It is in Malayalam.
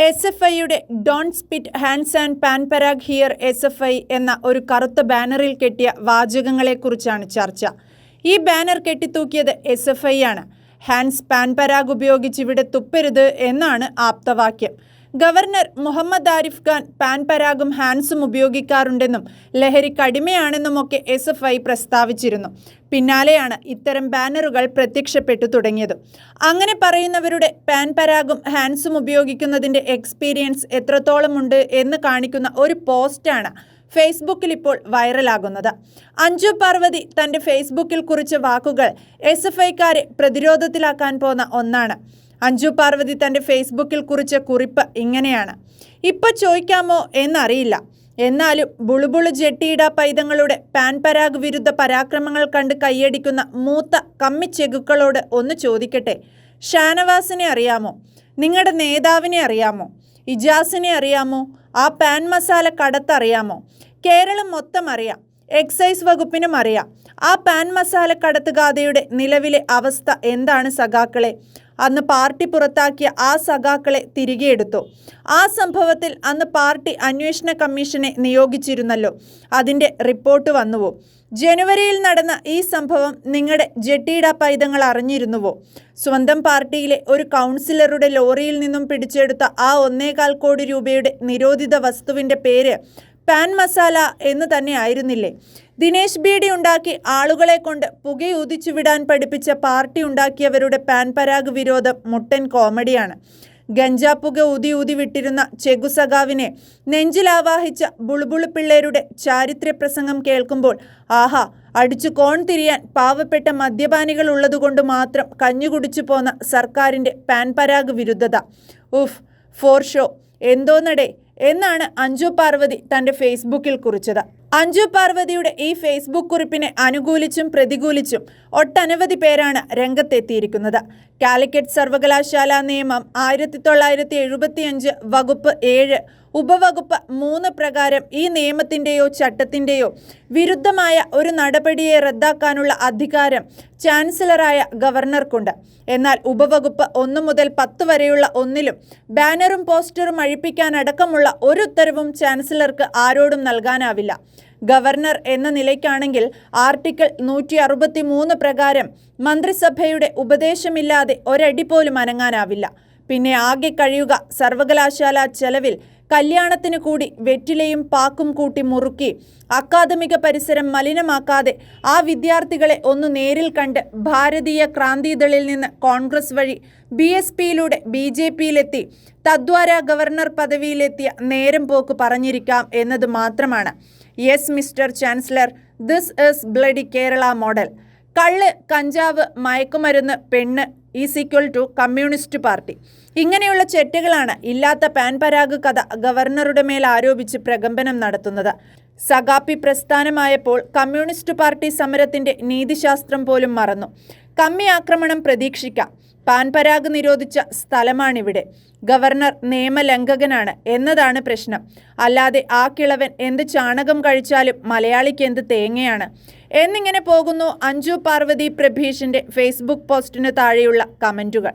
എസ് എഫ് ഐയുടെ don't spit Hans and Pan Parag here S F I എന്ന ഒരു കറുത്ത ബാനറിൽ കെട്ടിയ വാചകങ്ങളെക്കുറിച്ചാണ് ചർച്ച. ഈ ബാനർ കെട്ടിത്തൂക്കിയത് എസ് എഫ് ഐ ആണ്. ഹാൻഡ്സ് പാൻ പരാഗ് ഉപയോഗിച്ച് ഇവിടെ തുപ്പരുത് എന്നാണ് ആപ്തവാക്യം. ഗവർണർ മുഹമ്മദ് ആരിഫ് ഖാൻ പാൻപരാഗും ഹാൻസും ഉപയോഗിക്കാറുണ്ടെന്നും ലഹരി കടിമയാണെന്നുമൊക്കെ എസ് എഫ് ഐ പ്രസ്താവിച്ചിരുന്നു. പിന്നാലെയാണ് ഇത്തരം ബാനറുകൾ പ്രത്യക്ഷപ്പെട്ടു തുടങ്ങിയത്. അങ്ങനെ പറയുന്നവരുടെ പാൻപരാഗും ഹാൻസും ഉപയോഗിക്കുന്നതിന്റെ എക്സ്പീരിയൻസ് എത്രത്തോളമുണ്ട് എന്ന് കാണിക്കുന്ന ഒരു പോസ്റ്റാണ് ഫേസ്ബുക്കിൽ ഇപ്പോൾ വൈറലാകുന്നത്. അഞ്ജു പാർവതി തന്റെ ഫേസ്ബുക്കിൽ കുറിച്ച വാക്കുകൾ എസ് എഫ് ഐക്കാരെ പ്രതിരോധത്തിലാക്കാൻ പോന്ന ഒന്നാണ്. അഞ്ജു പാർവതി തന്റെ ഫേസ്ബുക്കിൽ കുറിച്ച കുറിപ്പ് ഇങ്ങനെയാണ്. ഇപ്പൊ ചോദിക്കാമോ എന്നറിയില്ല. എന്നാലും ബുളുബുളു ജെട്ടിയിട പൈതങ്ങളുടെ പാൻ പരാഗ് വിരുദ്ധ പരാക്രമങ്ങൾ കണ്ട് കൈയടിക്കുന്ന മൂത്ത കമ്മിച്ചെകുക്കളോട് ഒന്ന് ചോദിക്കട്ടെ. ഷാനവാസിനെ അറിയാമോ? നിങ്ങളുടെ നേതാവിനെ അറിയാമോ? ഇജാസിനെ അറിയാമോ? ആ പാൻ മസാല കടത്തറിയാമോ കേരളം മൊത്തം അറിയാം. എക്സൈസ് വകുപ്പിനും അറിയാം. ആ പാൻ മസാല കടത്തുകാതയുടെ നിലവിലെ അവസ്ഥ എന്താണ് സഖാക്കളെ? അന്ന് പാർട്ടി പുറത്താക്കിയ ആ സഖാക്കളെ തിരികെ എടുത്തു. ആ സംഭവത്തിൽ അന്ന് പാർട്ടി അന്വേഷണ കമ്മീഷനെ നിയോഗിച്ചിരുന്നല്ലോ. അതിന്റെ റിപ്പോർട്ട് വന്നുവോ? ജനുവരിയിൽ നടന്ന ഈ സംഭവം നിങ്ങളുടെ ജെട്ടിയിട പൈതങ്ങൾ അറിഞ്ഞിരുന്നുവോ? സ്വന്തം പാർട്ടിയിലെ ഒരു കൗൺസിലറുടെ ലോറിയിൽ നിന്നും പിടിച്ചെടുത്ത ആ ഒന്നേകാൽ കോടി രൂപയുടെ നിരോധിത വസ്തുവിന്റെ പേര് പാൻ മസാല എന്ന് തന്നെ ആയിരുന്നില്ലേ? ദിനേശ് ബീഡി ഉണ്ടാക്കി ആളുകളെ കൊണ്ട് പുകയൂതിച്ചു വിടാൻ പഠിപ്പിച്ച പാർട്ടി ഉണ്ടാക്കിയവരുടെ പാൻ പരാഗ് വിരോധം മുട്ടൻ കോമഡിയാണ്. ഗഞ്ചാപ്പുക ഊതി ഊതി വിട്ടിരുന്ന ചെഗുസഖാവിനെ നെഞ്ചിലാവാഹിച്ച ബുളുബുളു പിള്ളേരുടെ ചാരിത്ര പ്രസംഗം കേൾക്കുമ്പോൾ ആഹാ അടിച്ചു കോൺ തിരിയാൻ പാവപ്പെട്ട മദ്യപാനികൾ ഉള്ളതുകൊണ്ട് മാത്രം കഞ്ഞു കുടിച്ചു പോന്ന സർക്കാരിന്റെ പാൻ പരാഗ് വിരുദ്ധത. ഉഫ് ഫോർ ഷോ. എന്തോന്നടേ? എന്നാണ് അഞ്ജു പാർവതി തന്റെ ഫേസ്ബുക്കിൽ കുറിച്ചത്. അഞ്ജു പാർവതിയുടെ ഈ ഫേസ്ബുക്ക് കുറിപ്പിനെ അനുകൂലിച്ചും പ്രതികൂലിച്ചും ഒട്ടനവധി പേരാണ് രംഗത്തെത്തിയിരിക്കുന്നത്. കാലിക്കറ്റ് സർവകലാശാല നിയമം ആയിരത്തി തൊള്ളായിരത്തി എഴുപത്തിയഞ്ച് വകുപ്പ് ഏഴ് ഉപവകുപ്പ് മൂന്ന് പ്രകാരം ഈ നിയമത്തിന്റെയോ ചട്ടത്തിന്റെയോ വിരുദ്ധമായ ഒരു നടപടിയെ റദ്ദാക്കാനുള്ള അധികാരം ചാൻസലറായ ഗവർണർക്കുണ്ട്. എന്നാൽ ഉപവകുപ്പ് ഒന്ന് മുതൽ പത്ത് വരെയുള്ള ഒന്നിലും ബാനറും പോസ്റ്ററും അഴിപ്പിക്കാനടക്കമുള്ള ഒരു ഉത്തരവും ചാൻസലർക്ക് ആരോടും നൽകാനാവില്ല. ഗവർണർ എന്ന നിലയ്ക്കാണെങ്കിൽ ആർട്ടിക്കിൾ നൂറ്റി അറുപത്തി മൂന്ന് പ്രകാരം മന്ത്രിസഭയുടെ ഉപദേശമില്ലാതെ ഒരടി പോലും അനങ്ങാനാവില്ല. പിന്നെ ആകെ കഴിയുക സർവകലാശാല ചെലവിൽ കല്യാണത്തിന് കൂടി വെറ്റിലയും പാക്കും കൂട്ടി മുറുക്കി അക്കാദമിക പരിസരം മലിനമാക്കാതെ ആ വിദ്യാർത്ഥികളെ ഒന്ന് നേരിൽ കണ്ട് ഭാരതീയ ക്രാന്തിദളിൽ നിന്ന് കോൺഗ്രസ് വഴി ബി എസ് പിയിലൂടെ ബി ജെ പിയിലെത്തി തദ്വാര ഗവർണർ പദവിയിലെത്തിയ നേരം പോക്ക് പറഞ്ഞിരിക്കാം എന്നത് മാത്രമാണ്. Yes mister chancellor this is bloody Kerala model. കള്ള് കഞ്ചാവ് മയക്കുമരുന്ന് പെണ്ണ് is equal to communist party ഇങ്ങനെയുള്ള ചെറ്റുകളാണ് ഇല്ലാത്ത പാൻപരാഗ് കഥ ഗവർണറുടെ മേൽ ആരോപിച്ച് പ്രകമ്പനം നടത്തുന്നത്. സഗാപ്പി പ്രസ്ഥാനമായപ്പോൾ കമ്മ്യൂണിസ്റ്റ് പാർട്ടി സമരത്തിന്റെ നീതിശാസ്ത്രം പോലും മറന്നു. കമ്മി ആക്രമണം പ്രതീക്ഷിക്കാം. പാൻ പരാഗ് നിരോധിച്ച സ്ഥലമാണിവിടെ. ഗവർണർ നിയമലംഘകനാണ് എന്നതാണ് പ്രശ്നം. അല്ലാതെ ആ കിളവൻ എന്ത് ചാണകം കഴിച്ചാലും മലയാളിക്ക് എന്ത് തേങ്ങയാണ്? എന്നിങ്ങനെ പോകുന്നു അഞ്ജു പാർവതി പ്രഭീഷിന്റെ ഫേസ്ബുക്ക് പോസ്റ്റിന് താഴെയുള്ള കമന്റുകൾ